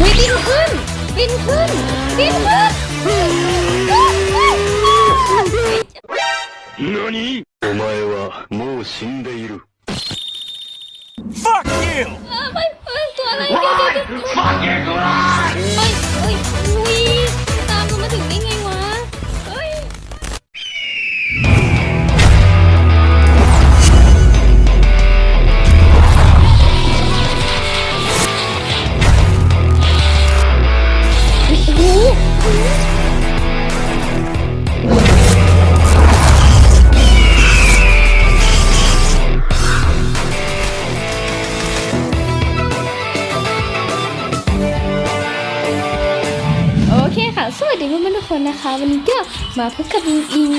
ฮ้ยบินขึ้น บินขึ้น บินขึ้น 何お前はもう死んでいる Fuck you! เออไม่เอ้ยตัวอะไรเดี๋ยวเดี๋ยวเดี๋ยวเฮ้ยเฮ้ยอุ้ย นะคะ วันนี้ก็มาพบกับอิงอิง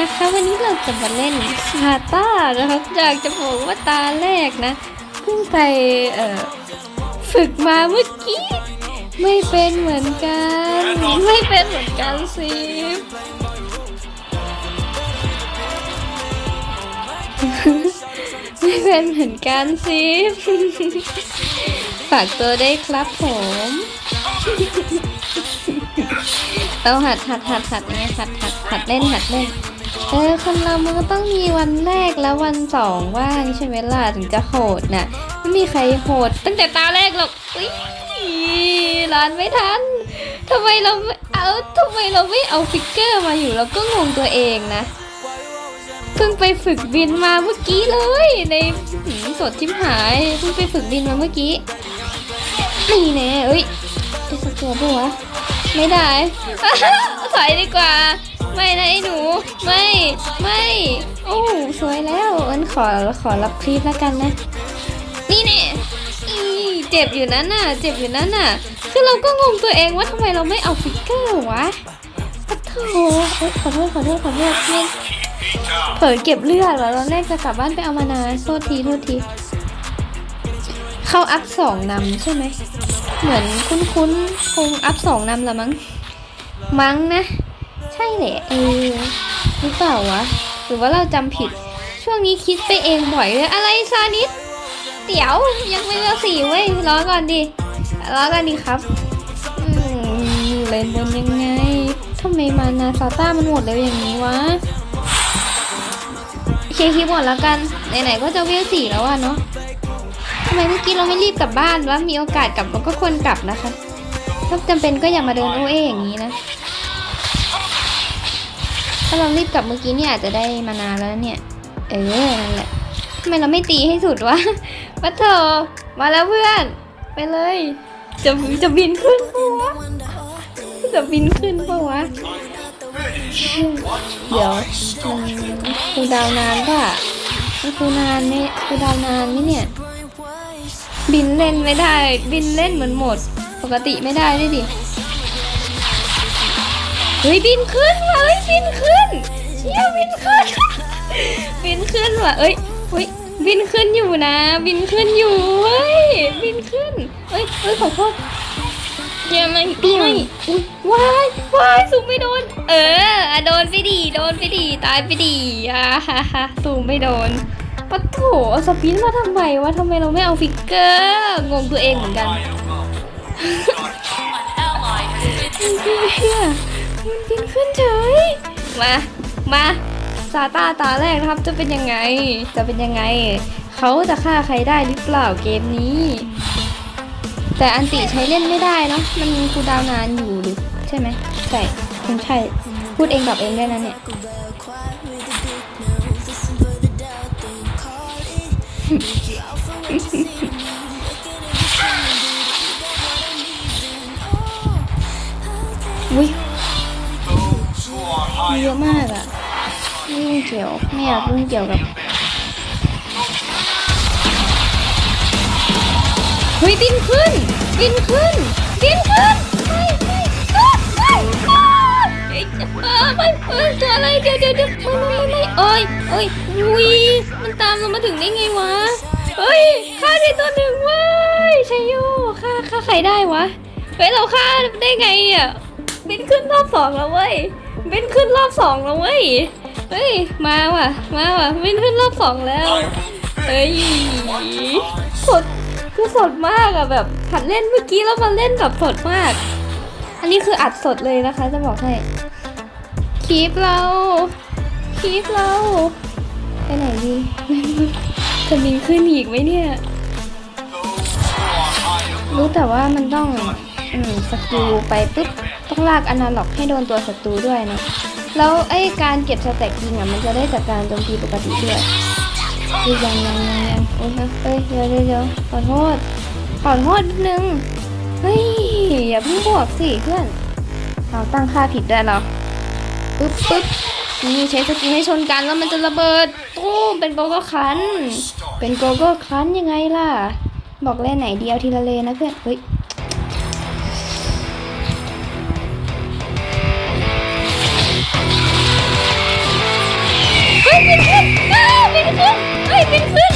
นะคะ วันนี้เราจะมาเล่นซาต้านะคะอยากจะบอกว่าตาแรกนะเพิ่งไปเอ่อฝึกมาเมื่อกี้ไม่เป็นเหมือนกัน ไม่เป็นเหมือนกันสิไม่เป็นเหมือนกันสิฝากตัวได้ครับผม เราหัดหัดหัดหัดเนี่ยหัดหัดหัดเล่นหัดเล่น เออคนเรามันก็ต้องมีวันแรกแล้ววันสองว่างใช่ไหมล่ะถึงจะโหดน่ะไม่มีใครโหด ตั้งแต่ตาแรกหรอกอุ้ยร้านไม่ทันทำไมเราไม่เอาทำไมเราไม่เอาฟิกเกอร์มาอยู่เราก็งงตัวเองนะเพิ่งไปฝึกบินมาเมื่อกี้เลย ในสดทิมหายเพิ่งไปฝึกบินมาเมื่อกี้นี่แน่เอ้ย ได้สักตัวปะวะไม่ได้ ถอยดีกว่า ไม่นะไอ้หนู ไม่ ไม่ โอ้สวยแล้วเอันขอ ขอรับคลิปแล้วกันนะ นี่แน่อีเจ็บอยู่นั้นน่ะ เจ็บอยู่นั้นน่ะ คือเราก็งงตัวเองว่าทำไมเราไม่เอาฟิกเกอร์วะปะโถขอโทษ ขอโทษ ขอโทษไม่เผลอเก็บเลือดแล้วตอนแรกจะกลับบ้านไปเอามานาโทษที โทษที เข้าอัพสองนำใช่ไหม เหมือนคุ้นๆคงอัพสองนำละมั้ง มั้งนะ ใช่แหละเออหรือเปล่าวะ หรือว่าเราจำผิด ช่วงนี้คิดไปเองบ่อยเลยอะไรซานิสเดี๋ยวยังไม่เลือกสี่เว้ยรอก่อนดิรอก่อนดิครับเล่นบนยังไงทำไมมานาซาต้ามันหมดเร็วอย่างนี้วะเคลียร์คลิปหมดแล้วกัน ไหนๆก็จะเวลสี่แล้วอะเนาะำไมเมื่อกี้เราไม่รีบกลับบ้านวะมีโอกาสกลับเราก็ควรกลับนะคะ ถ้าจำเป็นก็อย่ามาเดินโอเออย่างนี้นะ ถ้าเรารีบกลับเมื่อกี้เนี่ยอาจจะได้มานานแล้วเนี่ย เออ นั่นแหละทำไมเราไม่ตีให้สุดวะวัดเถอะมาแล้วเพื่อน ไปเลย จะจะบินขึ้นปะวะจะบินขึ้นปะวะ เดี๋ยวมันคูดาวนานป่ะคูนานไหมคูดาวนานไหมเนี่ย บินเล่นไม่ได้ บินเล่นเหมือนหมด ปกติไม่ได้ด้วยดิเฮ้ยบินขึ้นว่ะเฮ้ยบินขึ้นเชี่ยบินขึ้น บินขึ้นว่ะเอ้ยเฮ้ยบินขึ้นอยู่นะ บินขึ้นอยู่เฮ้ยบินขึ้นเฮ้ยเฮ้ยขอโทษยังไม่ไม่อุ้ยว้ายว้ายสูงไม่โดน เออโดนไปดีโดนไปดีตายไปดีอ่าฮ่าฮ่าสูงไม่โดน ปะโถเอาสปินมาทำไมวะทำไมเราไม่เอาฟิกเกอร์งงตัวเองเหมือนกันเนี่ยมันบินขึ้นเฉยมามาซาตาตาแรกนะครับจะเป็นยังไง จะเป็นยังไง เขาจะฆ่าใครได้หรือเปล่าเกมนี้ แต่อันติใช้เล่นไม่ได้เนาะมันคูดาวน์นานอยู่หรือใช่ไหมใช่คงใช่พูดเองกับเองได้นะเนี่ย อุ้ยเยอะมากอะไม่ยุ่งเกี่ยวไม่อยากยุ่งเกี่ยวกับเฮ้ยบินขึ้นบินขึ้นบินขึ้นไม่ไม่อ้าวอ้าวอ้าวเอ้ยเออไม่เออตัวอะไรเดี๋ยวเดี๋ยวเดี๋ยวไม่ไม่ไม่ไม่ เอ้ยเอ้ยอุ้ยมันตามเรามาถึงได้ไงวะเฮ้ยฆ่าได้ตัวหนึ่งเว้ยชัยโยฆ่าฆ่าใครได้วะเฮ้ยเราฆ่าได้ไงอะบินขึ้นรอบสองแล้วเว้ยบินขึ้นรอบสองแล้วเว้ยเฮ้ยมาว่ะมาว่ะบินขึ้นรอบสองแล้วเฮ้ยกดคือสดมากอะแบบหัดเล่นเมื่อกี้แล้วมาเล่นแบบสดมาก อันนี้คืออัดสดเลยนะคะ จะบอกให้คีปเรา คีปเรา ไปไหนดีจะบินขึ้นอีกไหมเนี่ย รู้แต่ว่ามันต้องอืมสกิลไปปุ๊บต้องลากอนาล็อกให้โดนตัวศัตรูด้วยนะ แล้วไอ้การเก็บสแต็กยิงอะมันจะได้จากการโจมตีปกติด้วยยังยังยังยังโอ้ยเฮ้ยเดี๋ยวเดี๋ยวเดขอโทษขอโทษนึงเฮ้ยอย่าเพิ่งบวกสิเพื่อนเราตั้งค่าผิดได้แล้วปึ๊บปึ๊บ นี่ใช้สกิลให้ชนกันแล้วมันจะระเบิดตู้มเป็นโกโก้คัน เป็นโกโก้คันยังไงล่ะ บอกเล่นไหนเดียวทีละเลนนะเพื่อน เฮ้ยเฮ้ยบินขึ้นอ้าบินขึ้นเฮ้ยบินขึ้น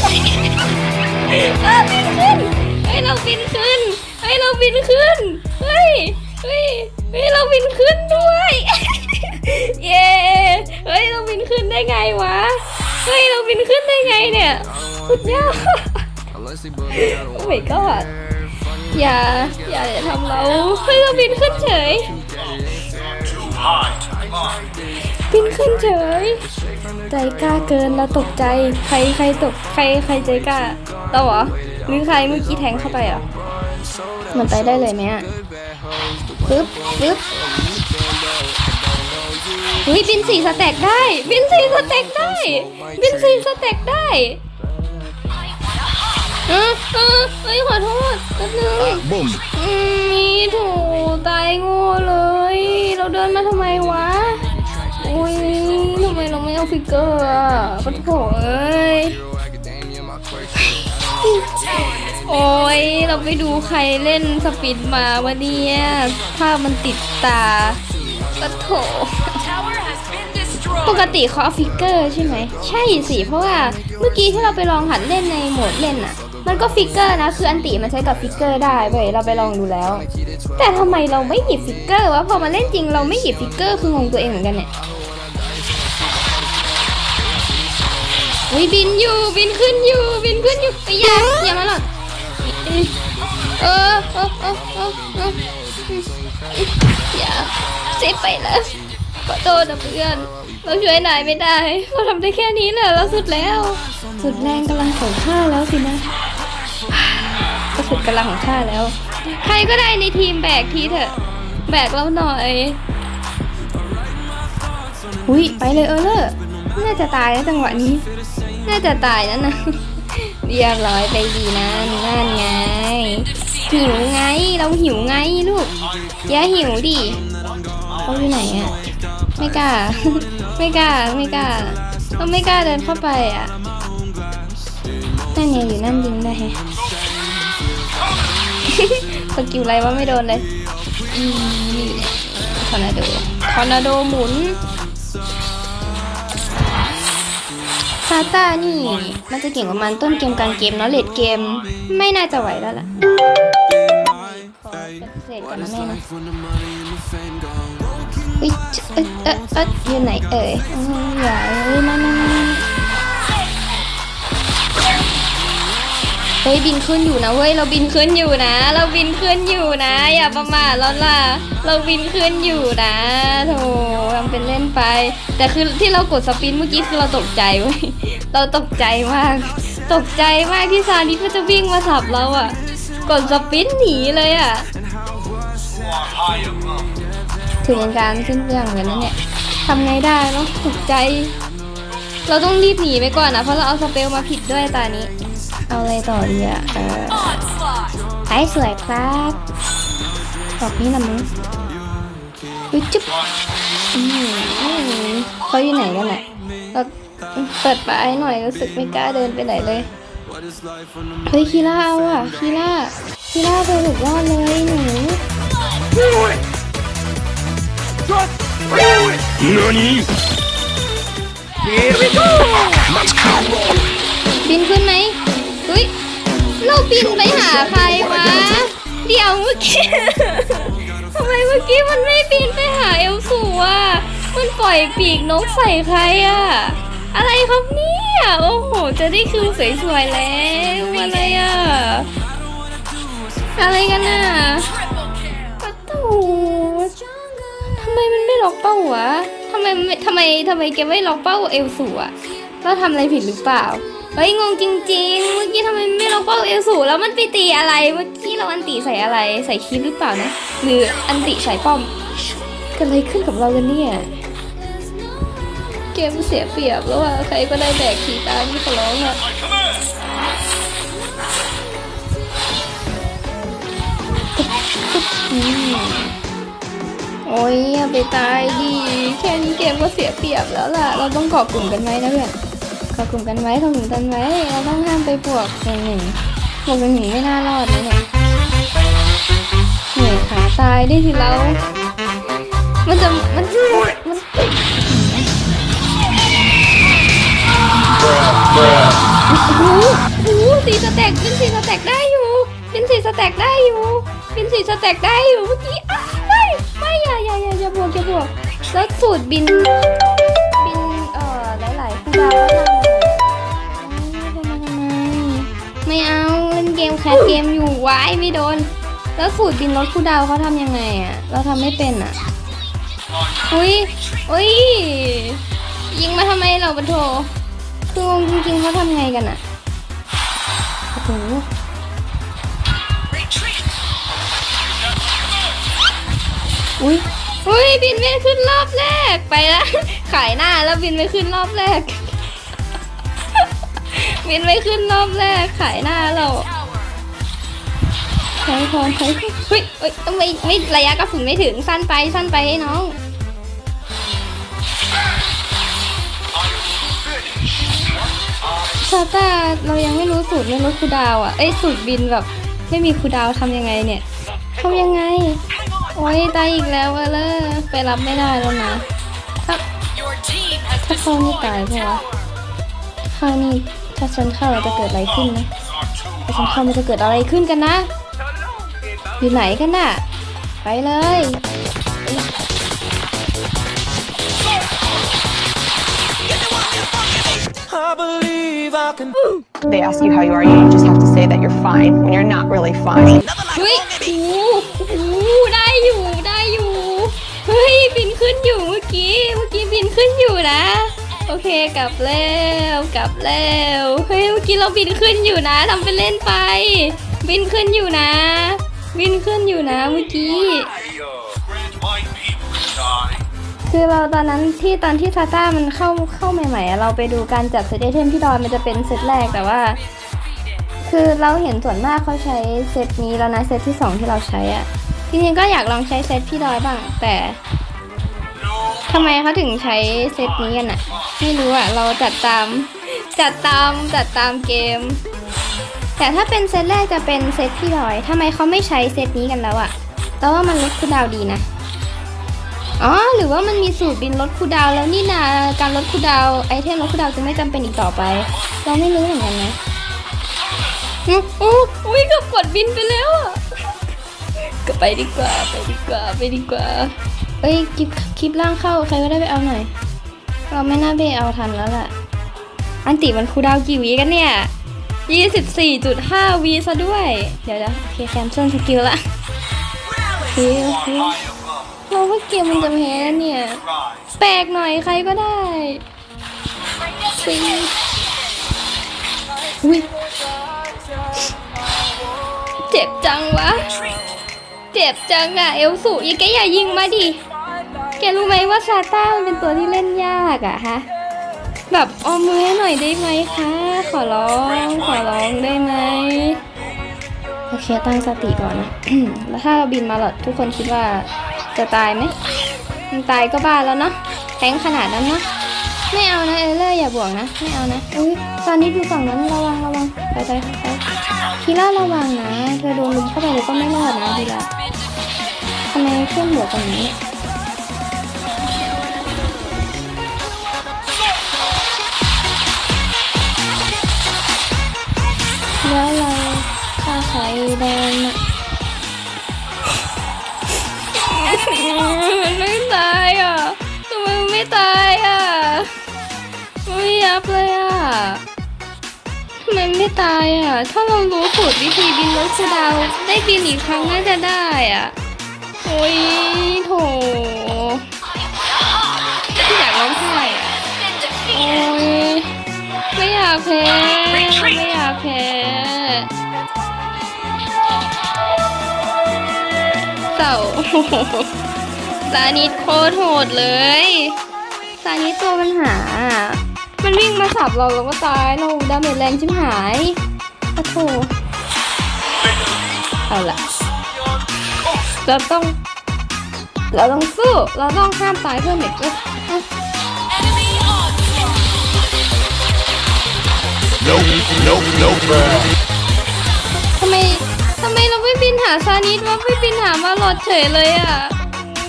อ้าบินขึ้นเฮ้ยเราบินขึ้นเฮ้ยเราบินขึ้นเฮ้ยเฮ้ยเฮ้ยเราบินขึ้นด้วย เย้เฮ้ยเราบินขึ้นได้ไงวะ เฮ้ยเราบินขึ้นได้ไงเนี่ย สุดยอด โอ้ my god อย่าอย่า อย่าทำเราเฮ้ยเราบินขึ้นเฉย บินขึ้นเฉย ใจกล้าเกินเราตกใจ ใครใครตกใครใครใจกล้าเราเหรอหรือใครเมื่อกี้แทงเข้าไปเหรอ มันไปได้เลยไหมอะปึ๊บปึ๊บ เฮ้ยบินสี่สเต็กได้ บินสี่สเต็กได้ บินสี่สเต็กได้เออเออเฮ้ยขอโทษแป๊บนึงボムอืมมีถูตายโง่เลย เราเดินมาทำไมวะอุ้ยทำไมเราไม่เอาฟิกเกอร์อะปะโถเอ้ยโอ้ยเราไปดูใครเล่นสปินมาวันนี้ภาพมันติดตาปะโถ ปกติเขาเอาฟิกเกอร์ใช่ไหม ใช่สิเพราะว่าเมื่อกี้ที่เราไปลองหัดเล่นในโหมดเล่นอะมันก็ฟิกเกอร์นะ คืออันติมันใช้กับฟิกเกอร์ได้เว้ยเราไปลองดูแล้ว แต่ทำไมเราไม่หยิบฟิกเกอร์วะพอมาเล่นจริงเราไม่หยิบฟิกเกอร์คืองงตัวเองเหมือนกันเนี่ยอุ้ยบินอยู่บินขึ้นอยู่บินขึ้นอยู่ไปย่าอย่ามาหรอกเออเออเออเออเอออย่าเซฟไปแล้วขอโทษนะเพื่อน เราช่วยนายไม่ได้เราทำได้แค่นี้แหละเราสุดแล้ว สุดแรงกำลังของข้าแล้วสินะก็สุดกำลังของข้าแล้ว ใครก็ได้ในทีมแบกทีเถอะ แบกเราหน่อยอุ้ยไปเลยเออเลอร์น่าจะตายแล้วจังหวะนี้ น่าจะตายแล้วนะเรียบร้อยไปดีนะนั่นไง หิวไงเราหิวไงลูกอย่าหิวดิเขาอยู่ไหนอะไม่กล้า ไม่กล้าไม่กล้าเราไม่กล้าเดินเข้าไปอะนั่นไงอยู่นั่นยิงได้แฮะสกิลอะไรวะไม่โดนเลยอีนี่ทอร์นาโดทอร์นาโดหมุนซาต้านี่ มันจะเก่งประมาณต้นเกมกลางเกมเนาะเลดเกม ไม่น่าจะไหวแล้วล่ะ เสธก่อนนะแม่นะเฮ้ยเอ๊ะเอ๊ะเอ๊ะอยู่ไหนเอ่ยอย่าเอ้ยมามามาเฮ้ยบินขึ้นอยู่นะเว้ยเราบินขึ้นอยู่นะ เราบินขึ้นอยู่นะ อย่าประมาทแล้วล่ะ เราบินขึ้นอยู่นะโธ่ทำเป็นเล่นไป แต่คือที่เรากดสปินเมื่อกี้คือเราตกใจเว้ยเราตกใจมาก ตกใจมากที่ซาดิสก็จะวิ่งมาสับเราอะกดสปินหนีเลยอะ ถึงการขึ้นเรื่องเลยนะเนี่ยทำไงได้เนาะตกใจ เราต้องรีบหนีไปก่อนนะเพราะเราเอาสเปลมาผิดด้วยตานี้ เอาอะไรต่อดีอะเออไปสวยครับดอกนี้ละมั้งอุ๊ยจุ๊บอืมเขาอยู่ไหนกันอะเราเปิดปลายหน่อยรู้สึกไม่กล้าเดินไปไหนเลยเฮ้ยคีล่าเอาอะคีล่าคีล่าไปสุดยอดเลยหนู 何บินขึ้นไหมเฮ้ยเราบินไปหาใครวะ เดี๋ยวเมื่อกี้ ทำไมเมื่อกี้มันไม่บินไปหาเอลสูอะ มันปล่อยปีกนกใส่ใครอะ อะไรครับเนี่ย โอ้โห จะได้คืนสวยๆแล้ว อะไรอะ อะไรกันน่ะ ไมมันไม่ล็อกเป้าวะทำไมทำไมทำไมแกไม่ล็อกเป้าเอลสูอะเราทำอะไรผิดหรือเปล่าเฮ้ยงงจริงๆ เมื่อกี้ทำไมไม่ล็อกเป้าเอลสูแล้วมันไปตีอะไร เมื่อกี้เราอันติใส่อะไร ใส่คลิปหรือเปล่านะ หรืออันติใส่ป้อมเกิดอะไรขึ้นกับเรากันเนี่ยเกมเสียเปรียบแล้วอะใครก็ได้แบกขีตาที่เขาร้องอะอืม อ้ยอย่าไปตายดิแค่นี้เกมก็เสียเปรียบแล้วล่ะ เราต้องเกาะกลุ่มกันไว้นะเพื่อนเกาะกลุ่มกันไว้เกาะกลุ่มกันไว้เราต้องห้ามไปบวกหนึ่งหนึ่งบวกหนึ่งหนึ่งไม่น่ารอดนะเนี่ยเหนื่อยขาตายได้สิเรา มันจะมันมันโอ้โหโอ้โหสีสแต็กเป็นสีสแต็กได้อยู่เป็นสีสแต็กได้อยู่เป็นสีสแต็กได้อยู่เมื่อกี้าอย่าอย่าบวกแล้วสูตรบิน บิน เอ่อ หลายๆคูดาวก็ทำอยู่อ้ทำไมทำไม ไม่เอาเล่นเกมแคสเกมอยู่ไว้ไม่โดน แล้วสูตรบินรถคูดาวเขาทำยังไงอะ เราทำไม่เป็นอะ อุ้ยอุ้ย ยิงมาทำไมเราปะโถคืองงจริงๆเขาทำไงกันอะโอ้โหอุ้ย อุ้ยบินไม่ขึ้นรอบแรกไปละขายหน้าแล้วบินไม่ขึ้นรอบแรก บินไม่ขึ้นรอบแรก ขายหน้าเราใช้พรใช้เฮ้ยเฮ้ยทำไมไม่ระยะกระสุนไม่ถึงสั้นไปสั้นไปให้น้องซาตาเรายังไม่รู้สูตรเรื่องรถคูดาวอะ เอ้ยสูตรบินแบบ ไม่มีคูดาวทำยังไงเนี่ยทำยังไง โอ้ยตายอีกแล้วอะเลยไปรับไม่ได้แล้วนะ ถ้าถ้าเข้านี่ตายปะวะเข้านี่ถ้าฉันเข้าจะเกิดอะไรขึ้นนะถ้าฉันเข้ามันจะเกิดอะไรขึ้นกันนะ อยู่ไหนกันน่ะ ไปเลย I believe I บินขึ้นอยู่นะ โอเคกลับแล้วกลับแล้วเฮ้ยเมื่อกี้เราบินขึ้นอยู่นะทำเป็นเล่นไป บินขึ้นอยู่นะ บินขึ้นอยู่นะเมื่อกี้คือเราตอนนั้นที่ตอนที่ซาต้ามันเข้าเข้าใหม่ๆ เราไปดูการจัดเซตไอเทมที่ดอยมันจะเป็นเซตแรกแต่ว่า คือเราเห็นส่วนมากเขาใช้เซตนี้แล้วนะเซตที่สองที่เราใช้อะจริงๆก็อยากลองใช้เซตพี่ดอยบ้าง แต่ำไมเขาถึงใช้เซตนี้กันอะไม่รู้อะเราจัดตาม จัดตามจัดตามเกม แต่ถ้าเป็นเซตแรกจะเป็นเซตพี่ดอยทำไมเขาไม่ใช้เซตนี้กันแล้วอะแต่ว่ามันลดคูดาวดีนะอ๋อหรือว่ามันมีสูตรบินลดคูดาวแล้วนี่นาการลดคูดาวไอเทมลดคูดาวจะไม่จำเป็นอีกต่อไป เราไม่รู้เหมือนกันนะอู้อุ้ยเกับกดบินไปแล้วอะก็ไปดีกว่าไปดีกว่าไปดีกว่า เอ้ยคลิปคลิปล่างเข้าใครก็ได้ไปเอาหน่อย เราไม่น่าไปเอาทันแล้วล่ะอันติมันคูดาวกี่วีกันเนี่ย 24.5วีซะด้วย เดี๋ยวเดี๋ยวโอเคแคนเซิลสกิลละโอเคโอเคเราว่าเกมมันจะแพ้แล้วเนี่ย แปลกหน่อยใครก็ได้ซิอุ้ยเจ็บจังวะ เจ็บจังอะเอลสูอีกแกอย่ายิงมาดิ แกรู้ไหมว่าซาต้ามันเป็นตัวที่เล่นยากอะฮะ แบบเอามือให้หน่อยได้ไหมคะ ขอร้อง ขอร้องได้ไหมโอเคตั้งสติก่อนนะ แล้วถ้าเราบินมาหลอดทุกคนคิดว่าจะตายไหมมันตายก็บ้าแล้วเนาะแทงขนาดนั้นเนาะไม่เอานะเอเลอร์อย่าบวกนะ ไม่เอานะอุ้ยตอนนี้ดูฝั่งนั้นระวังระวังไปไปไปไปทีละระวังนะเธอโดนลุมเข้าไปเลยก็ไม่รอดนะทีละำไมเครื่องบวกกันอย่างนี้ แล้วเราถ้าใครโดนอะมันไม่ตายอะทำไมไม่ตายอะไม่ยับเลยอะไมไมไม่ตายอะ ถ้าเรารู้สูตรวิธีบินรถคือดาวได้บินอีกครั้งน่าจะได้อะ โอ้ยโถที่อยากร้องไห้อะโอ้ยไม่อยากแพ้ ไม่อยากแพ้เศร้าซานิดโคตรโหดเลยซานิดตัวปัญหา มันวิ่งมาสับเราเราก็ตาย เราดาเมจแรงชิบหายโอ้โหเอาละ เราต้อง เราต้องสู้ เราต้องห้ามตายเพื่อเม็ดก็ Nope, nope, nope. ทำไมทำไมเราไม่บินหาซานิดวะไม่บินหามาหลอดเฉยเลยอะ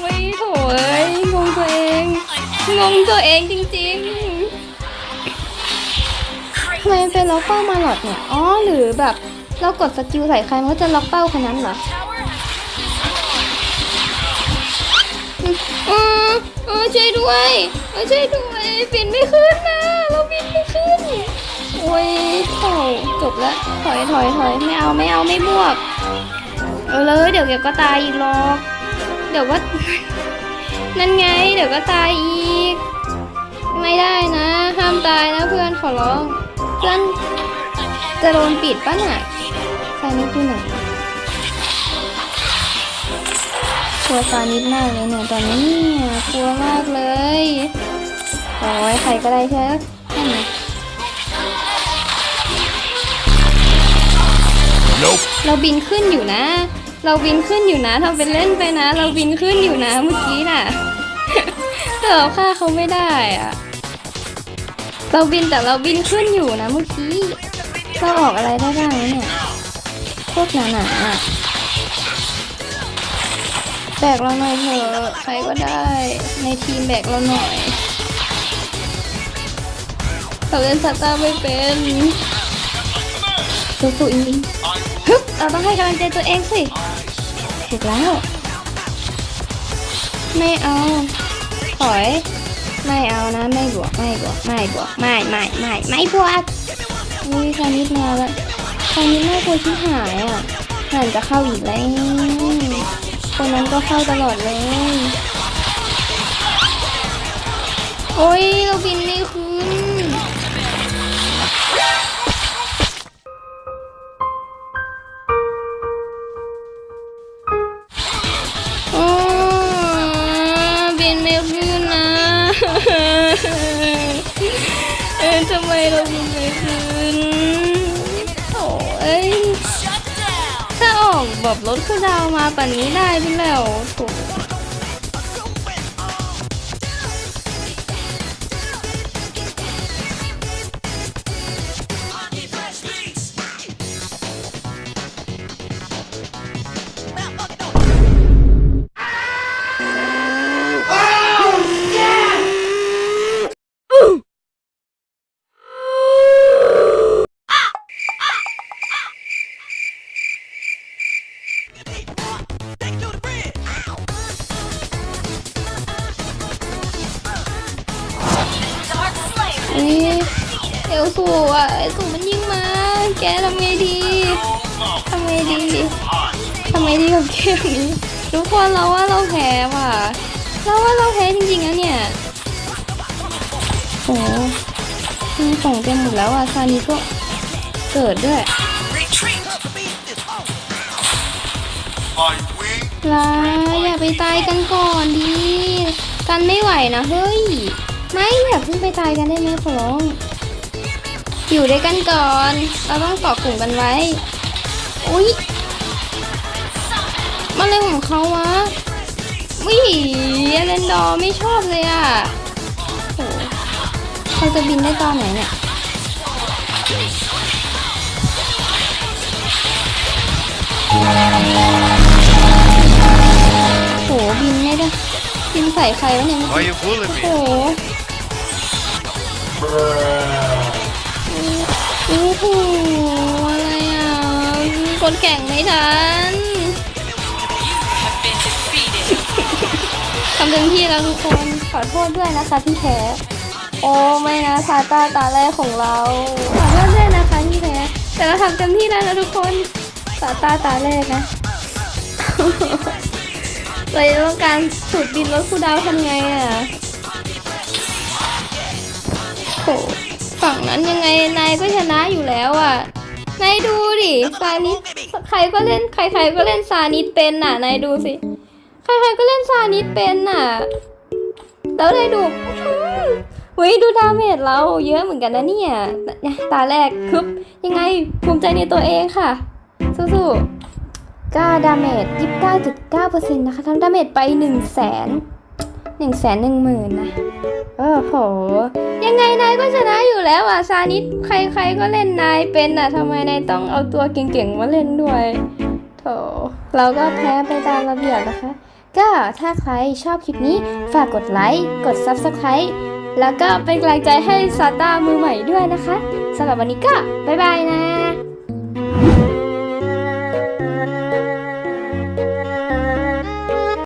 ไม่โถเอ้ยงงตัวเองงงตัวเองจริงๆทำไมมันเป็นล็อกเป้ามาหลอดเนี่ยอ๋อหรือแบบ เรากดสกิลใส่ใครมันก็จะล็อกเป้าคนนั้นเหรอ อืมอืมเออช่วยด้วยเออช่วยด้วยบินไม่ขึ้นนะเราบินไม่ขึ้นโอ้ยโถจบแล้วถอยถอยถอยไม่เอาไม่เอาไม่บวก เออเลย เดี๋ยวเดี๋ยวก็ตายอีกหรอกเดี๋ยวก็นั่นไง เดี๋ยวก็ตายอีก ไม่ได้นะ ห้ามตายนะเพื่อนขอร้องเพื่อนจะโดนปิดปะน่ะซานิดอยู่ไหน กลัวซานิดมากเลยเนี่ยตอนนี้เนี่ยกลัวมากเลยโอ้ยใครก็ได้แค่แค่ไหน Nope. เราบินขึ้นอยู่นะ เราบินขึ้นอยู่นะทำเป็นเล่นไปนะ เราบินขึ้นอยู่นะเมื่อกี้น่ะแต่เราฆ่าเขาไม่ได้อะเราบินแต่เราบินขึ้นอยู่นะเมื่อกี้เราออกอะไรได้บ้างวะเนี่ยโคตรหนาหนาๆอะ แบกเราหน่อยเถอะใครก็ได้ ในทีมแบกเราหน่อยเราเล่นสตาไม่เป็นสู้ๆอิงฮึบเราต้องให้กำลังใจตัวเองสิถูกแล้ว ไม่เอา ถอย ไม่เอานะ ไม่บวก ไม่บวก ไม่บวก ไม่ไม่ไม่ไม่บวกอุ้ยคานิดมาแล้วคานิดน่ากลัวชิบหายอะหันจะเข้าอีกแล้ว คนนั้นก็เข้าตลอดเลย โอ้ยเราบินไม่ขึ้นอ๋อบินไม่ขึ้นนะ เอ๊ะทำไมเราบิน แบบรถคือดาวมาป่านนี้ได้พี่แล้วถูก สูอะเอลสูมันยิงมา แกทำไงดีทำไงดีทำไงดีกับเกมนี้ทุกคนเราว่าเราแพ้ว่ะเราว่าเราแพ้จริงๆนะเนี่ยโอ้มีของเต็มหมดแล้วอะซานิก็เกิดด้วยลาอย่าไปตายกันก่อนดี กันไม่ไหวนะเฮ้ย ไม่อย่าเพิ่งไปตายกันได้ไหมขอร้อง อยู่ด้วยกันก่อน เราต้องเกาะกลุ่มกันไว้ อุ๊ยมันอะไรของเขาวะวิเอเลนดอร์ไม่ชอบเลยอะโหเขาจะบินได้ตอนไหนเนี่ยโหบินไม่ได้บินใส่ใครวะเนี่ยโอ้โห โอ้โหอะไรอะคนแข่งไม่ทันทำเต็มที่แล้วทุกคนขอโทษด้วยนะคะที่แพ้โอ้ไม่นะซาตาตาแรกของเราขอโทษด้วยนะคะที่แพ้แต่เราทำเต็มที่แล้วนะทุกคนตาตาตาแรกนะเราต้องการสูตรบินรถคูลดาวน์ทำไงอะโห ฝั่งนั้นยังไงนายก็ชนะอยู่แล้วอะนายดูดิซานิดใครก็เล่นใคร ๆ ก็เล่นซานิดเป็นน่ะนายดูสิ ใครๆก็เล่นซานิดเป็นน่ะแล้วนายดูเฮ้ยดูดาเมจเราเยอะเหมือนกันนะเนี่ยเนี่ยตาแรกคึบยังไงภูมิใจในตัวเองค่ะสู้ๆก็ดาเมจ 29.9%นะคะทำดาเมจไป 1 0 0 0 0 0 1 1 0 0 0 0นะโอ้โห ยังไงนายก็ชนะอยู่แล้วอะซานิดใครๆก็เล่นนายเป็นอะทำไมนายต้องเอาตัวเก่งๆมาเล่นด้วยโถเราก็แพ้ไปตามระเบียบนะคะ ก็ถ้าใครชอบคลิปนี้ฝากกดไลค์กด Subscribe แล้วก็เป็นกำลังใจให้ซาต้ามือใหม่ด้วยนะคะสำหรับวันนี้ก็บ๊ายบายนะ